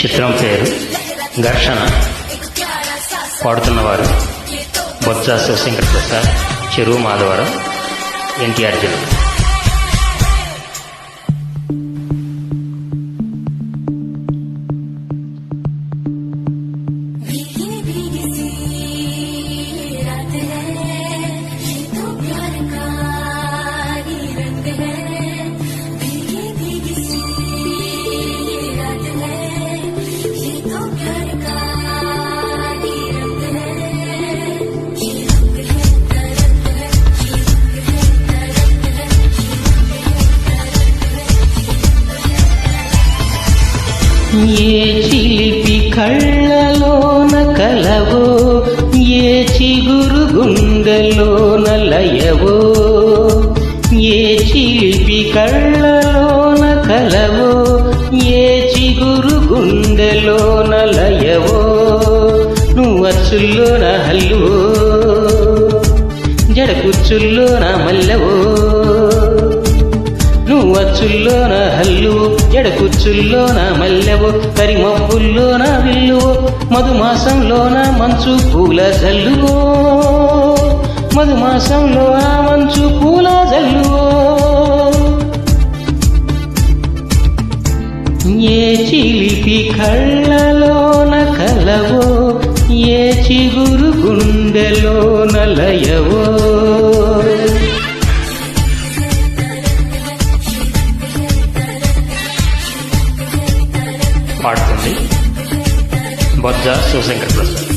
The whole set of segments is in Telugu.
చిత్రం పేరు ఘర్షణ. పాడుతున్నవారు బొత్స శివశంకర్ ప్రసాద్ చెరువు మాధవరం ఎన్టీఆర్ జిల్లా. ఏ చిలిపి కళ్ళలోన కలవో ఏ చిగురు గుండెలోన లయవో ఏ చిలిపి కళ్ళలోన కలవో ఏ చిగురు గుండెలోన లయవో నువ్వు అచ్చుల్లోన హల్లువో జడకుచ్చుల్లోన మల్లవో. కుచ్చుల్లోన హల్లువు ఎడ హల్లు మల్లెవు మల్లెవో కరిమబ్బుల్లోన విల్లువు మధుమాసంలోన మంచు పూల జల్లువో. మధుమాసంలోన మంచు పూల జల్లువో. ఏ చిలిపి కళ్ళలోన కలవో ఏ చిగురు గుండెలోన లయవో. పాడుతుంది. బొజ్జ శివశంకర్ ప్రసాద్.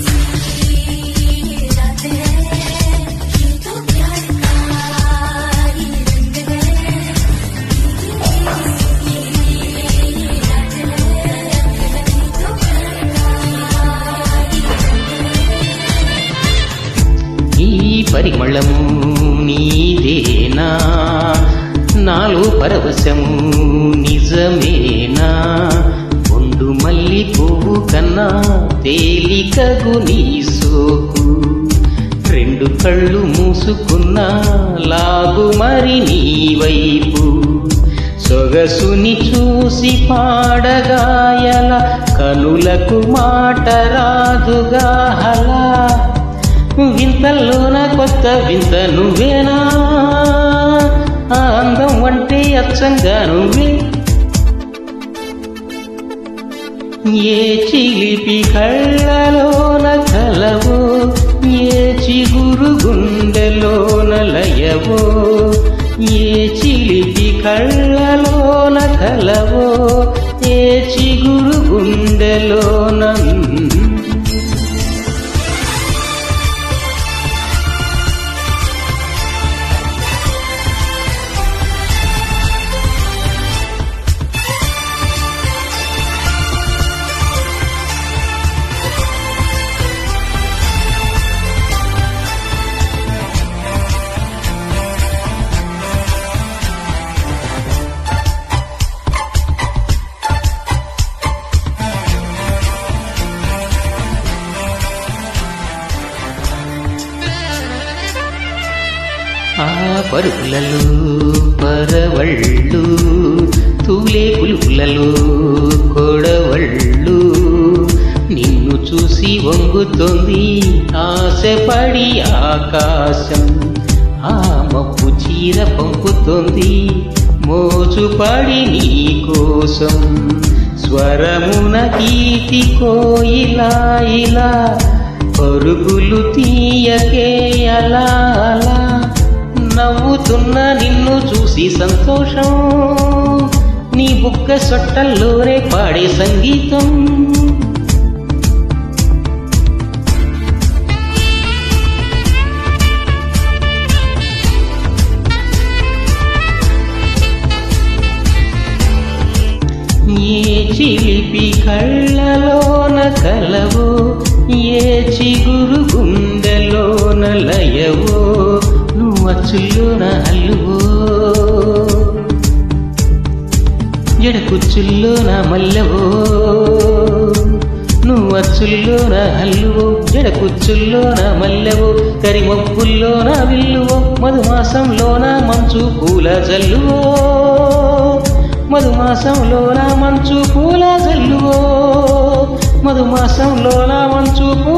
పరిమళము నీదేనా? నాలో పరవశము నిజమేనా? పొండు మల్లి పువ్వు కన్నా తేలికగు నీ సోకు. రెండు కళ్ళు మూసుకున్నా లాగు మరి నీ వైపు. సొగసుని చూసి పాడగాయల కనులకు మాట రాదుగా హలా. వింతల్లోన కొత్త వింత నువ్వేనా? ఆ అందం అంటే అచ్చంగా నువ్వే. ఏ చిలిపి కళ్ళలోన కలవో ఏ చిగురు గుండెలోన లయవో ఏ చిలిపి కళ్ళలోన కలవో ఏ చిగురు గుండెలోన పరుగులలో పరవళ్ళు తూలే పులుపులలో కొడవళ్ళు. నిన్ను చూసి వంగుతోంది ఆశపడి ఆకాశం. ఆ మప్పు చీర పంపుతోంది మోచుపడి నీ కోసం. స్వరమున గీతి కోయిలా ఇలా పరుగులు తీయకే అలా అలా. నవ్వుతున్న నిన్ను చూసి సంతోషం. నీ బుక్క సొట్టల్లోనే పాడే సంగీతం. ఏ చిలిపి కళ్ళలోన కలవో ఏ చిగురు జడకుచ్చుల్లోన మల్లెవో? నువ్వు అచ్చుల్లోన హల్లువో? జడకుచ్చుల్లోన మల్లెవో? కరిమొప్పుల్లోన విల్లువో? మధుమాసంలోన మంచు పూల జల్లువో? మధుమాసంలోన మంచు పూల జల్లువో? మధుమాసంలోన మంచు